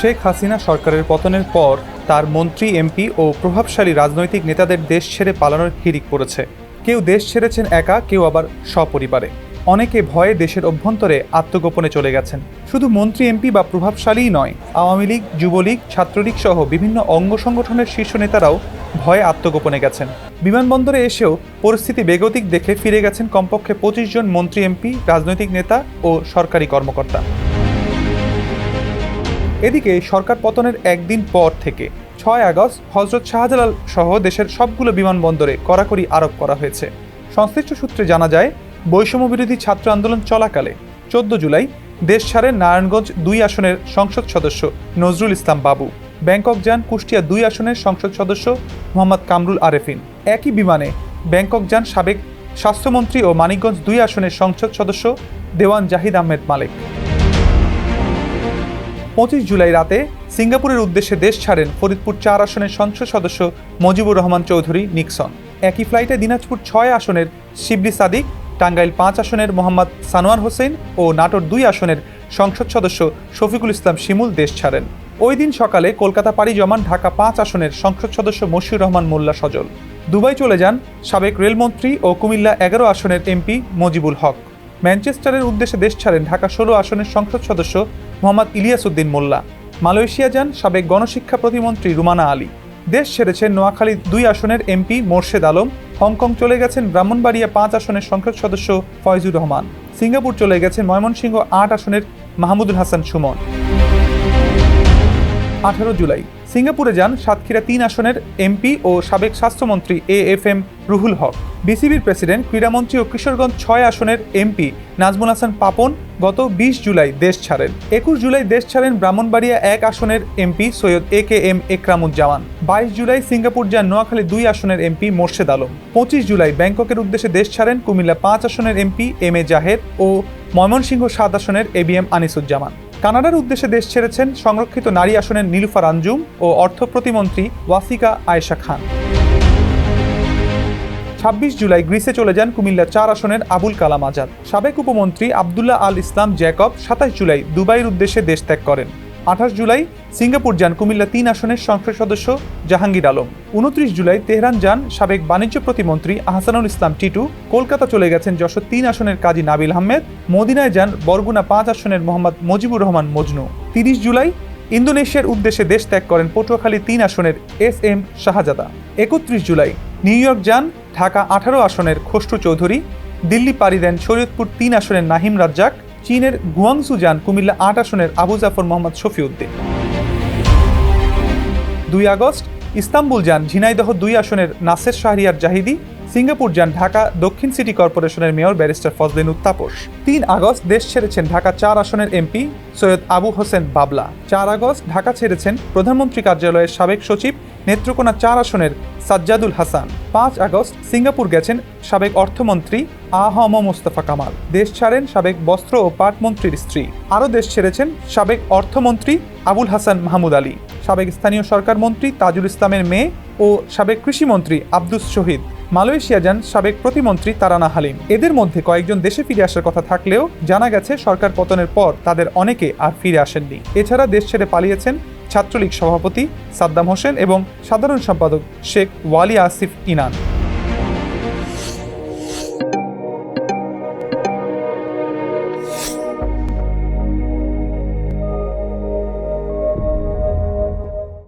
শেখ হাসিনা সরকারের পতনের পর তার মন্ত্রী, এমপি ও প্রভাবশালী রাজনৈতিক নেতাদের দেশ ছেড়ে পালানোর হিড়িক পড়েছে। কেউ দেশ ছেড়েছেন একা, কেউ আবার সপরিবারে। অনেকে ভয়ে দেশের অভ্যন্তরে আত্মগোপনে চলে গেছেন। শুধু মন্ত্রী, এমপি বা প্রভাবশালীই নয়, আওয়ামী লীগ, যুবলীগ, ছাত্রলীগ সহ বিভিন্ন অঙ্গ সংগঠনের শীর্ষ নেতারাও ভয়ে আত্মগোপনে গেছেন। বিমানবন্দরে এসেও পরিস্থিতি বেগতিক দেখে ফিরে গেছেন কমপক্ষে পঁচিশ জন মন্ত্রী, এমপি, রাজনৈতিক নেতা ও সরকারি কর্মকর্তা। এদিকে সরকার পতনের একদিন পর থেকে ছয় আগস্ট হজরত শাহজালাল সহ দেশের সবগুলো বিমানবন্দরে কড়াকড়ি আরোপ করা হয়েছে। সংশ্লিষ্ট সূত্রে জানা যায়, বৈষম্য বিরোধী ছাত্র আন্দোলন চলাকালে চোদ্দ জুলাই দেশ ছাড়েন নারায়ণগঞ্জ দুই আসনের সংসদ সদস্য নজরুল ইসলাম বাবু, ব্যাংকক যান কুষ্টিয়া দুই আসনের সংসদ সদস্য মোহাম্মদ কামরুল আরেফিন। একই বিমানে ব্যাংকক যান সাবেক স্বাস্থ্যমন্ত্রী ও মানিকগঞ্জ দুই আসনের সংসদ সদস্য দেওয়ান জাহিদ আহমেদ মালিক। পঁচিশ জুলাই রাতে সিঙ্গাপুরের উদ্দেশ্যে দেশ ছাড়েন ফরিদপুর চার আসনের সংসদ সদস্য মজিবুর রহমান চৌধুরী নিক্সন। একই ফ্লাইটে দিনাজপুর ছয় আসনের শিবলি সাদিক, টাঙ্গাইল পাঁচ আসনের মোহাম্মদ সানোয়ার হোসেন ও নাটোর দুই আসনের সংসদ সদস্য শফিকুল ইসলাম শিমুল দেশ ছাড়েন। ওই দিন সকালে কলকাতা পাড়ি জমান ঢাকা পাঁচ আসনের সংসদ সদস্য মশিউর রহমান মোল্লা সজল। দুবাই চলে যান সাবেক রেলমন্ত্রী ও কুমিল্লা এগারো আসনের এমপি মজিবুল হক। ম্যানচেস্টারের উদ্দেশ্যে দেশ ছাড়েন ঢাকা ষোলো আসনের সংসদ সদস্য মোহাম্মদ ইলিয়াস উদ্দিন মোল্লা। মালয়েশিয়া যান সাবেক গণশিক্ষা প্রতিমন্ত্রী রুমানা আলী। দেশ ছেড়েছেন নোয়াখালী দুই আসনের এমপি মোর্শেদ আলম। হংকং চলে গেছেন ব্রাহ্মণবাড়িয়া পাঁচ আসনের সংসদ সদস্য ফয়জুর রহমান। সিঙ্গাপুর চলে গেছেন ময়মনসিংহ আট আসনের মাহমুদুল হাসান সুমন। আঠারো জুলাই। সিঙ্গাপুরে যান সাতক্ষীরা তিন আসনের এমপি ও সাবেক স্বাস্থ্যমন্ত্রী A F M Ruhul Haque. বিসিবির প্রেসিডেন্ট, ক্রীড়ামন্ত্রী ও কিশোরগঞ্জ ছয় আসনের এমপি নাজমুল হাসান পাপন গত বিশ জুলাই দেশ ছাড়েন। একুশ জুলাই দেশ ছাড়েন ব্রাহ্মণবাড়িয়া এক আসনের MP Syed A K M Ekramuzzaman. বাইশ জুলাই সিঙ্গাপুর যান নোয়াখালী দুই আসনের এমপি মোর্শেদ আলম। পঁচিশ জুলাই ব্যাংককের উদ্দেশ্যে দেশ ছাড়েন কুমিল্লা পাঁচ আসনের এমপি এম এ জাহেদ ও ময়মনসিংহ সাত আসনের এ বি এম আনিসুজ্জামান। কানাডার উদ্দেশ্যে দেশ ছেড়েছেন সংরক্ষিত নারী আসনের নীলুফার আঞ্জুম ও অর্থ প্রতিমন্ত্রী ওয়াসিকা আয়েশা খান। ছাব্বিশ জুলাই গ্রিসে চলে যান কুমিল্লা চার আসনের আবুল কালাম আজাদ। সাবেক উপমন্ত্রী আবদুল্লাহ আল ইসলাম জ্যাকব সাতাশ জুলাই দুবাইয়ের উদ্দেশ্যে দেশ ত্যাগ করেন। আঠাশ জুলাই সিঙ্গাপুর যান কুমিল্লা তিন আসনের সংসদ সদস্য জাহাঙ্গীর আলম। উনত্রিশ জুলাই তেহরান যান সাবেক বাণিজ্য প্রতিমন্ত্রী আহসানুল ইসলাম টিটু। কলকাতা চলে গেছেন যশোর তিন আসনের কাজী নাবিল আহমেদ। মদিনায় যান বরগুনা পাঁচ আসনের মোহাম্মদ মজিবুর রহমান মজনু। তিরিশ জুলাই ইন্দোনেশিয়ার উদ্দেশ্যে দেশ ত্যাগ করেন পটুয়াখালী তিন আসনের এস এম শাহজাদা। একত্রিশ জুলাই নিউ ইয়র্ক যান ঢাকা আঠারো আসনের খসরু চৌধুরী। দিল্লি পাড়ি দেন শরীয়তপুর তিন আসনের নাহিম রাজ্জাক। চীনের গুয়াংসু যান কুমিল্লা আট আসনের আবু জাফর মোহাম্মদ শফিউদ্দিন। দুই আগস্ট, ইস্তাম্বুল যান ঝিনাইদহ দুই আসনের নাসের শাহরিয়ার জাহিদি সিঙ্গাপুর যান ঢাকা, দক্ষিণ সিটি কর্পোরেশনের মেয়র ব্যারিস্টার ফজলিন উত্তাপস। তিন আগস্ট দেশ ছেড়েছেন ঢাকা চার আসনের এমপি সৈয়দ আবু হোসেন বাবলা। চার আগস্ট ঢাকা ছেড়েছেন প্রধানমন্ত্রী কার্যালয়ের সাবেক সচিব নেত্রকোনা চার আসনের সাজ্জাদুল হাসান। পাঁচ আগস্ট সিঙ্গাপুর গেছেন সাবেক অর্থমন্ত্রী আহম মোস্তফা কামাল। দেশ ছাড়েন সাবেক বস্ত্র ও পাট মন্ত্রীর স্ত্রী। আরও দেশ ছেড়েছেন সাবেক অর্থমন্ত্রী আবুল হাসান মাহমুদ আলী। সাবেক স্থানীয় সরকার মন্ত্রী তাজুল ইসলামের মেয়ে ও সাবেক কৃষিমন্ত্রী আব্দুস শহীদ। মালয়েশিয়া যান সাবেক প্রতিমন্ত্রী তারানা হালিম। এদের মধ্যে কয়েকজন দেশে ফিরে আসার কথা থাকলেও জানা গেছে সরকার পতনের পর তাদের অনেকে আর ফিরে আসেননি। এছাড়া দেশ ছেড়ে পালিয়েছেন ছাত্রলীগ সভাপতি সাদ্দাম হোসেন এবং সাধারণ সম্পাদক শেখ ওয়ালি আসিফ ইনান।